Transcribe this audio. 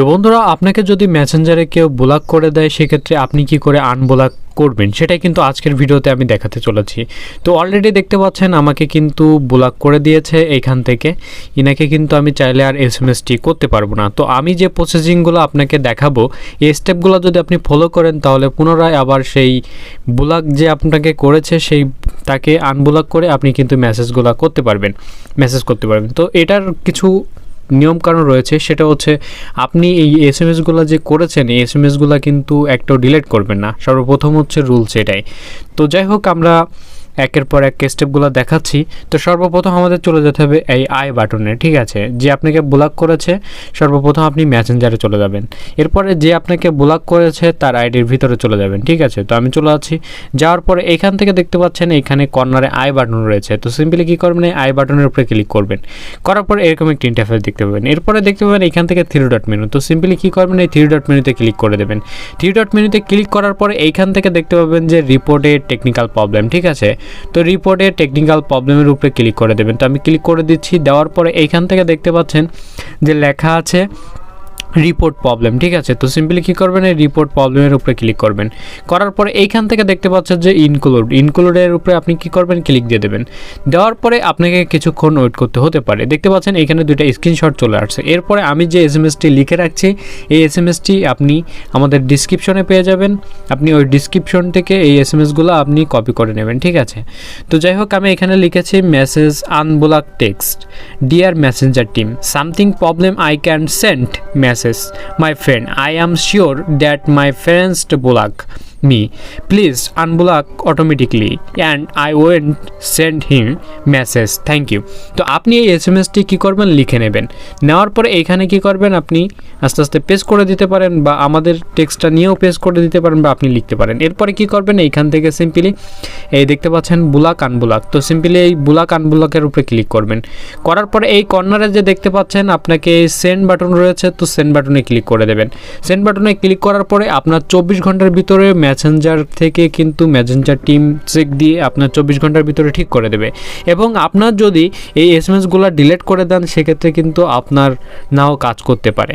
তো বন্ধুরা, আপনাকে যদি মেসেঞ্জারে কেউ ব্লক করে দেয়, সেক্ষেত্রে আপনি কি করে আনব্লক করবেন? সেটাই কিন্তু আজকের ভিডিওতে আমি দেখাতে চলেছি। তো অলরেডি দেখতে পাচ্ছেন, আমাকে কিন্তু ব্লক করে দিয়েছে এইখান থেকে। ইনাকে কিন্তু আমি চাইলে আর এস এম এসটি করতে পারব না। তো আমি যে প্রসেসিংগুলো আপনাকে দেখাবো, এই স্টেপগুলো যদি আপনি ফলো করেন, তাহলে পুনরায় আবার সেই ব্লক যে আপনাকে করেছে, সেই তাকে আনব্লক করে আপনি কিন্তু মেসেজগুলো করতে পারবেন। মেসেজ করতে পারবেন। তো এটার কিছু নিয়মকানুন রয়েছে, সেটা হচ্ছে আপনি এই এস এম এসগুলো যে করেছেন, এই এস এম এসগুলো কিন্তু একটাও ডিলিট করবেন না। সর্বপ্রথম হচ্ছে রুলস এটাই। তো যাই হোক, আমরা একের পর এক স্টেপগুলো দেখাচ্ছি। তো সর্বপ্রথম আমাদের চলে যেতে হবে এই আই বাটনে ঠিক আছে? যে আপনাকে ব্লক করেছে, সর্বপ্রথম আপনি মেসেঞ্জারে চলে যাবেন। এরপরে যে আপনাকে ব্লক করেছে, তার আইডির ভিতরে চলে যাবেন, ঠিক আছে? তো আমি চলে যাচ্ছি। যাওয়ার পরে এখান থেকে দেখতে পাচ্ছেন এখানে কর্নারে আই বাটন রয়েছে। তো সিম্পলি কী করবেন? এই আই বাটনের উপরে ক্লিক করবেন। করার পরে এরকম একটি ইন্টারফেস দেখতে পাবেন। এরপরে দেখতে পাবেন এখান থেকে থ্রি ডট মেনু তো সিম্পলি কী করবেন? এই থ্রি ডট মেনুতে ক্লিক করে দেবেন। থ্রি ডট মেনুতে ক্লিক করার পরে এইখান থেকে দেখতে পাবেন যে রিপোর্টে টেকনিক্যাল প্রবলেম ঠিক আছে? তো রিপোর্টে টেকনিক্যাল প্রবলেমের উপরে ক্লিক করে দেবেন। তো আমি ক্লিক করে দিচ্ছি, দেওয়ার পরে এইখান থেকে দেখতে পাচ্ছেন যে লেখা আছে রিপোর্ট প্রবলেম ঠিক আছে? তো সিম্পলি কী করবেন? এই রিপোর্ট প্রবলেমের উপরে ক্লিক করবেন। করার পরে এইখান থেকে দেখতে পাচ্ছেন যে ইনক্লুড ইনক্লুডের উপরে আপনি কি করবেন? ক্লিক দিয়ে দেবেন। দেওয়ার পরে আপনাকে কিছুক্ষণ ওয়েট করতে হতে পারে। দেখতে পাচ্ছেন এখানে দুইটা স্ক্রিনশট চলে আসছে। এরপরে আমি যে এস এম লিখে রাখছি, এই এস এম আপনি আমাদের ডিসক্রিপশনে পেয়ে যাবেন। আপনি ওই ডিসক্রিপশন থেকে এই এস এম আপনি কপি করে নেবেন, ঠিক আছে? তো যাই হোক, আমি এখানে লিখেছি message unblock text dear messenger team something problem I can send message my friend, i am sure that my friends block me. Please unblock automatically. And i won't send him message. Thank you. তো আপনি এই S M ST কী করবেন? লিখে নেবেন। নেওয়ার পরে এইখানে কি করবেন আপনি? আস্তে আস্তে পেস্ট করে দিতে পারেন বা আমাদের টেক্সটটা নিয়েও পেস্ট করে দিতে পারেন বা আপনি লিখতে পারেন। এরপরে কি করবেন? এইখান থেকে সিম্পলি এই দেখতে পাচ্ছেন বুলাক আনবুলাক তো সিম্পলি এই বুলাক আনবুলাকের উপরে ক্লিক করবেন। করার পরে এই কর্নারে যে দেখতে পাচ্ছেন, আপনাকে সেন্ড বাটন রয়েছে। তো সেন্ড বাটনে ক্লিক করে দেবেন। সেন্ড বাটনে ক্লিক করার পরে আপনার চব্বিশ ঘণ্টার ভিতরে ম্যাসেঞ্জার থেকে কিন্তু ম্যাসেঞ্জার টিম চেক দিয়ে আপনার চব্বিশ ঘণ্টার ভিতরে ঠিক করে দেবে। এবং আপনার যদি এই এস এম এসগুলো ডিলিট করে দেন, সেক্ষেত্রে কিন্তু আপনার নাও কাজ করতে পারে।